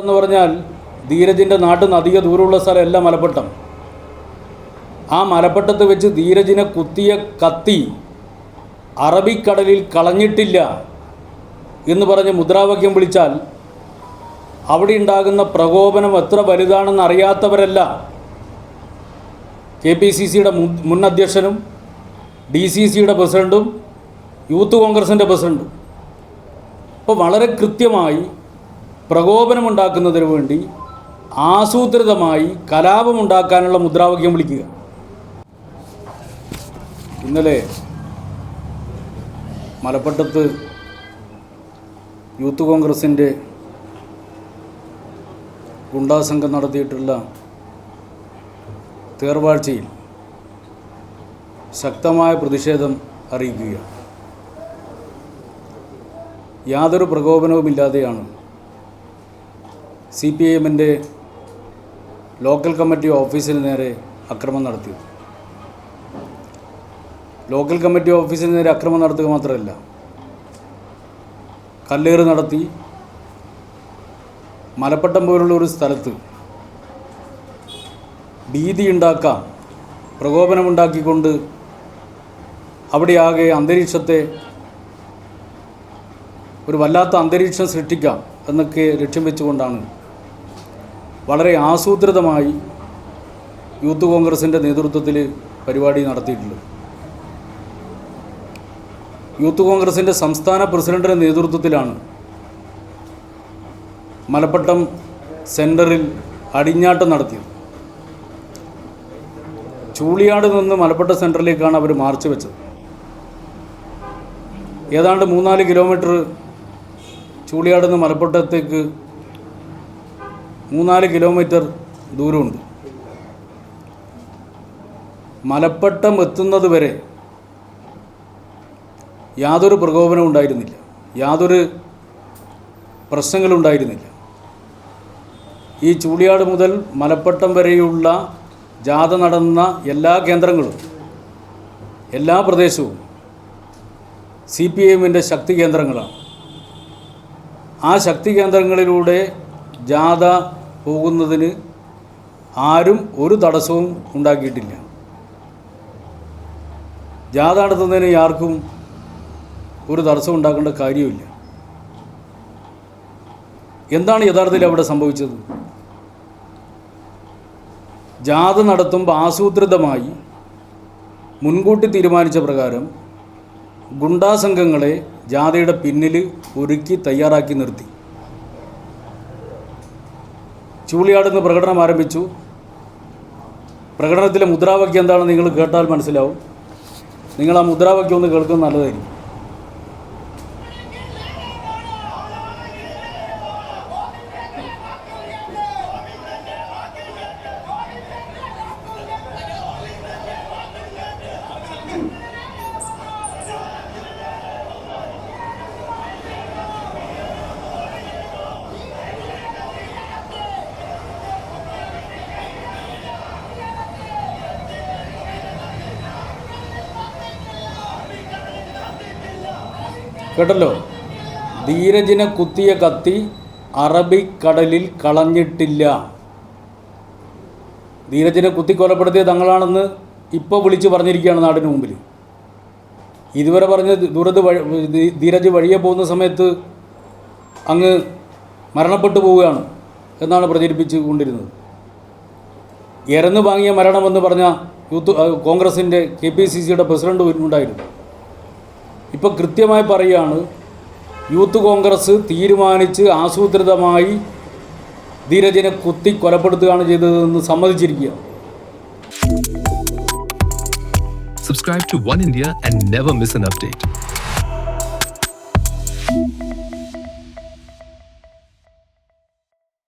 എന്ന് പറഞ്ഞാൽ ധീരജിന്റെ നാട്ടിൽ നിന്ന് അധിക ദൂരമുള്ള സ്ഥലമല്ല മലപ്പട്ടം. ആ മലപ്പട്ടത്ത് വെച്ച് ധീരജിനെ കുത്തിയ കത്തി അറബിക്കടലിൽ കളഞ്ഞിട്ടില്ല എന്ന് പറഞ്ഞ് മുദ്രാവാക്യം വിളിച്ചാൽ അവിടെ ഉണ്ടാകുന്ന പ്രകോപനം എത്ര വലുതാണെന്ന് അറിയാത്തവരല്ല. കെ പി സി സിയുടെ മുൻ അധ്യക്ഷനും ഡി സി സിയുടെ പ്രസിഡന്റും യൂത്ത് കോൺഗ്രസിന്റെ പ്രസിഡന്റും അപ്പോൾ വളരെ കൃത്യമായി പ്രകോപനമുണ്ടാക്കുന്നതിന് വേണ്ടി ആസൂത്രിതമായി കലാപമുണ്ടാക്കാനുള്ള മുദ്രാവാക്യം വിളിക്കുക. ഇന്നലെ മലപ്പട്ടത്ത് യൂത്ത് കോൺഗ്രസിന്റെ ഗുണ്ടാസംഘം നടത്തിയിട്ടുള്ള തേർവാഴ്ചയിൽ ശക്തമായ പ്രതിഷേധം അറിയിക്കുകയാണ്. യാതൊരു പ്രകോപനവുമില്ലാതെയാണ് സി പി ഐ എമ്മിന്റെ ലോക്കൽ കമ്മിറ്റി ഓഫീസിന് നേരെ അക്രമം നടത്തി ലോക്കൽ കമ്മിറ്റി ഓഫീസിന് നേരെ അക്രമം നടത്തുക മാത്രമല്ല കല്ലേറ് നടത്തി മലപ്പട്ടം പോലുള്ള ഒരു സ്ഥലത്ത് ഭീതി ഉണ്ടാക്കാം പ്രകോപനമുണ്ടാക്കിക്കൊണ്ട് അവിടെയാകെ അന്തരീക്ഷത്തെ ഒരു വല്ലാത്ത അന്തരീക്ഷം സൃഷ്ടിക്കാം എന്നൊക്കെ ലക്ഷ്യം വെച്ചുകൊണ്ടാണ് വളരെ ആസൂത്രിതമായി യൂത്ത് കോൺഗ്രസിന്റെ നേതൃത്വത്തിൽ പരിപാടി നടത്തിയിട്ടുണ്ട്. യൂത്ത് കോൺഗ്രസിന്റെ സംസ്ഥാന പ്രസിഡന്റിന്റെ നേതൃത്വത്തിലാണ് മലപ്പട്ടം സെന്ററിൽ അടിഞ്ഞാട്ടം നടത്തിയത്. ചൂളിയാട് നിന്ന് മലപ്പട്ടം സെന്ററിലേക്കാണ് അവർ മാർച്ച് വെച്ചത്. ഏതാണ്ട് മൂന്നാൽ കിലോമീറ്റർ ചൂളിയാട് നിന്ന് മലപ്പട്ടത്തേക്ക് മൂന്നാൽ കിലോമീറ്റർ ദൂരമുണ്ട്. മലപ്പട്ടം എത്തുന്നത് വരെ യാതൊരു പ്രകോപനവും ഉണ്ടായിരുന്നില്ല. യാതൊരു പ്രശ്നങ്ങളും ഉണ്ടായിരുന്നില്ല. ഈ ചൂളിയാട് മുതൽ മലപ്പട്ടം വരെയുള്ള ജാഥ നടന്ന എല്ലാ കേന്ദ്രങ്ങളും എല്ലാ പ്രദേശവും സി പി എമ്മിന്റെ ശക്തി കേന്ദ്രങ്ങളാണ്. ആ ശക്തി കേന്ദ്രങ്ങളിലൂടെ ജാഥ പോകുന്നതിന് ആരും ഒരു തടസ്സവും ഉണ്ടാക്കിയിട്ടില്ല. ജാഥ നടത്തുന്നതിന് ആർക്കും ഒരു തടസ്സം ഉണ്ടാക്കേണ്ട കാര്യമില്ല എന്താണ് യഥാർത്ഥത്തിൽ അവിടെ സംഭവിച്ചത്? ജാഥ നടത്തുമ്പോൾ ആസൂത്രിതമായി മുൻകൂട്ടി തീരുമാനിച്ച പ്രകാരം ഗുണ്ടാസംഘങ്ങളെ ജാഥയുടെ പിന്നിൽ ഒരുക്കി തയ്യാറാക്കി നിർത്തി. ചൂളിയാട് നിന്ന് പ്രകടനം ആരംഭിച്ചു. പ്രകടനത്തിലെ മുദ്രാവാക്യം എന്താണെന്ന് നിങ്ങൾ കേട്ടാൽ മനസ്സിലാവും. നിങ്ങൾ ആ മുദ്രാവാക്യം ഒന്ന് കേൾക്കുന്നത് നല്ലതായിരിക്കും. കേട്ടല്ലോ? ധീരജിനെ കുത്തിയ കത്തി അറബിക്കടലിൽ കളഞ്ഞിട്ടില്ല. ധീരജിനെ കുത്തിക്കൊലപ്പെടുത്തിയ തങ്ങളാണെന്ന് ഇപ്പോൾ വിളിച്ച് പറഞ്ഞിരിക്കുകയാണ് നാടിന് മുമ്പിൽ ഇതുവരെ പറഞ്ഞ് ദൂരത്ത് വഴി ധീരജ് വഴിയെ പോകുന്ന സമയത്ത് അങ്ങ് മരണപ്പെട്ടു പോവുകയാണ് എന്നാണ് പ്രചരിപ്പിച്ചു കൊണ്ടിരുന്നത് എരന്ന് വാങ്ങിയ മരണമെന്ന് പറഞ്ഞ യൂത്ത് കോൺഗ്രസിന്റെ കെ പി സി സിയുടെ പ്രസിഡന്റ് ഉണ്ടായിരുന്നു. ഇപ്പോൾ കൃത്യമായി പറയുകയാണ് യൂത്ത് കോൺഗ്രസ് തീരുമാനിച്ച് ആസൂത്രിതമായി ധീരജിനെ കുത്തി കൊലപ്പെടുത്തുകയാണ് ചെയ്തതെന്ന് സമ്മതിച്ചിരിക്കുക Subscribe to One India and never miss an update.